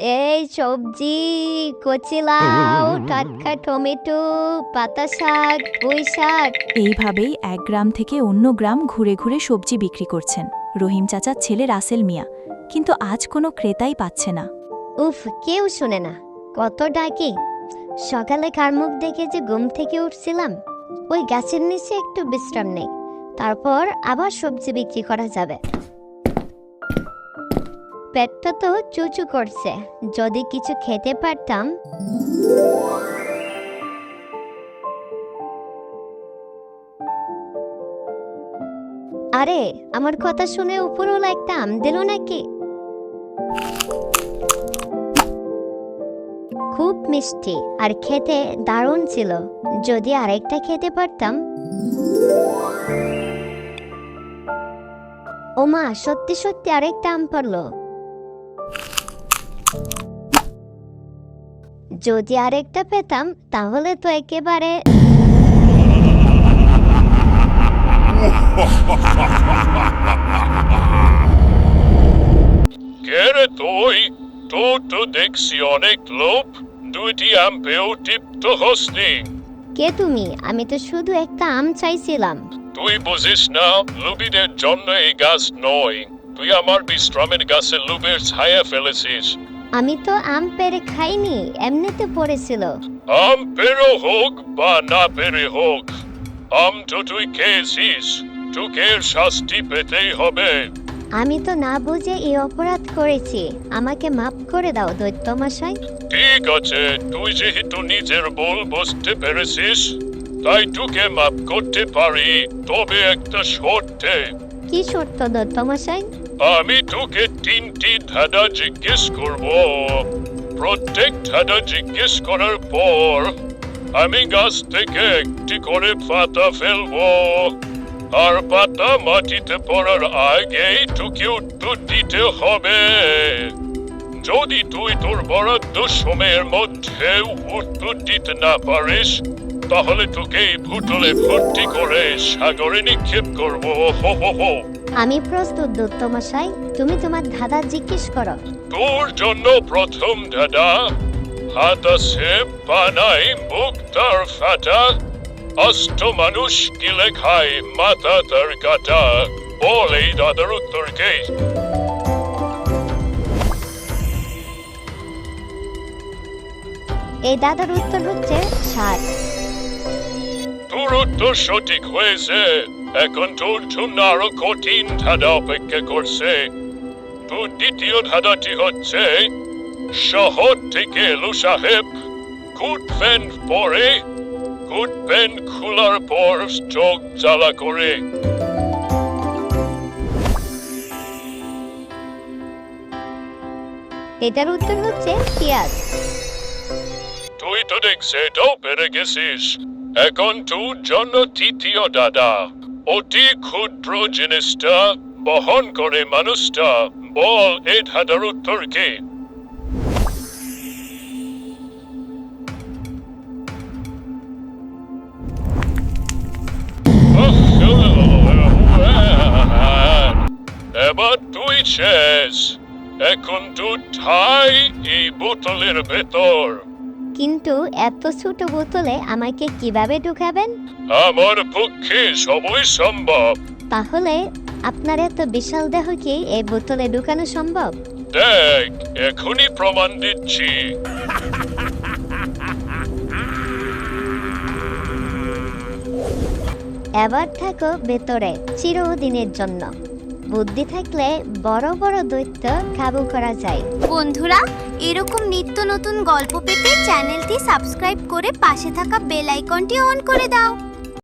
এই সবজি কচি লাউ টাটকা টমেটো পাতা শাক পুঁই শাক। এইভাবেই এক গ্রাম থেকে অন্য গ্রাম ঘুরে ঘুরে সবজি বিক্রি করছেন রহিম চাচার ছেলে রাসেল মিয়া। কিন্তু আজ কোনো ক্রেতাই পাচ্ছে না। উফ কেউ শুনে না কত ডাকি। সকালে কার মুখ দেখে যে ঘুম থেকে উঠছিলাম ওই গাছের নিচে একটু বিশ্রাম নেই। তারপর আবার সবজি বিক্রি করা যাবে। পেটটা তো চুচু করছে। যদি কিছু খেতে পারতাম। আরে, আমার কথা শুনে উপরওয়ালা একটা আম দিল নাকি? খুব মিষ্টি আর খেতে দারুণ ছিল। যদি আরেকটা খেতে পারতাম। ওমা, সত্যি সত্যি আরেকটা আম পড়ল। যদি আরেকটা পেতাম তাহলে তো একেবারে কে রে তুই? তোর তো দেখছি অনেক লোভ। দুইটি আম পেয়েও টিপ্ত হসনি। কে তুমি? আমি তো শুধু একটা আম চাইছিলাম। তুই বুঝিস না লুবিদের জন্য এই গাছ নয়। তুই আমার বিশ্রামের গাছে লুবের ছায়া ফেলেছিস। আমি তো আম পেরে খাইনি এমনিতে পড়েছিল। আম পেরো হোক বা না পেরে হোক আম তো তুই খেয়েছিস তোকে শাস্তি পেতেই হবে। আমি তো না বুঝে এই অপরাধ করেছি আমাকে মাফ করে দাও দৈত্যমশাই। ঠিক আছে তুই যেহেতু নিজের বল বুঝতে পেরেছিস তাই তোকে মাপ করতে পারি তবে একটা শর্তে। কি শর্ত দৈত্যমশাই? আমি তোকে তিনটি ধাঁধা জিজ্ঞেস করব। প্রত্যেক ধাঁধা জিজ্ঞেস করার পর আমি গাছ থেকে একটি করে পাতা ফেলব। আর পাতা মাটিতে পড়ার আগেই তোকে উত্তর দিতে হবে। যদি তুই তোর বরাদ্দ সময়ের মধ্যে উত্তর দিতে না পারিস, তাহলে তোকে এই ভুতলে ভর্তি করে সাগরে নিক্ষেপ করব। হো হো হো। আমি প্রস্তুত দৈত্যমশাই তুমি তোমার ধাঁধা জিজ্ঞেস করো। তোর জন্য প্রথম দাদা হাত আছে বানাই মুখ তার ফাটা অষ্ট মানুষ গিলে খায় মাথা তার কাটা। বল এই দাদার উত্তরকে এই দাদার উত্তর হচ্ছে ষাট তোর উত্তর সঠিক হয়েছে। এখন আরও কঠিন ধাঁধা অপেক্ষা করছে দ্বিতীয় ধাঁধাটি হচ্ছে শহর থেকে এলো সাহেব কুট প্যান্ট পরে কুট প্যান্ট খোলার পর চোখ জ্বালা করে এটার উত্তর হচ্ছে পেঁয়াজ। তুই তো দেখছি এটাও পেরে গেছিস। এখন তোর জন্য তৃতীয় দাদা। অতি ক্ষুদ্র জিনিসটা, বহন করে মানুষটা, বল এই ধাঁধার উত্তর কি এবার তুই শেষ। এখন তুই ঠাই এই বোতলের ভেতর। কিন্তু এত ছোট বোতলে আমাকে কীভাবে ঢুকাবেন? আমার পক্ষে সবই সম্ভব। তাহলে আপনার এত বিশাল দেহ কি এই বোতলে ঢুকানো সম্ভব? দেখ এখনই প্রমাণ দিচ্ছি। এবার থাকো ভেতরে চিরদিনের জন্য। বুদ্ধি থাকলে বড় বড় দৈত্য কাবু করা যায়। বন্ধুরা এরকম নিত্য নতুন গল্প পেতে চ্যানেলটি সাবস্ক্রাইব করে পাশে থাকা বেল আইকনটি অন করে দাও।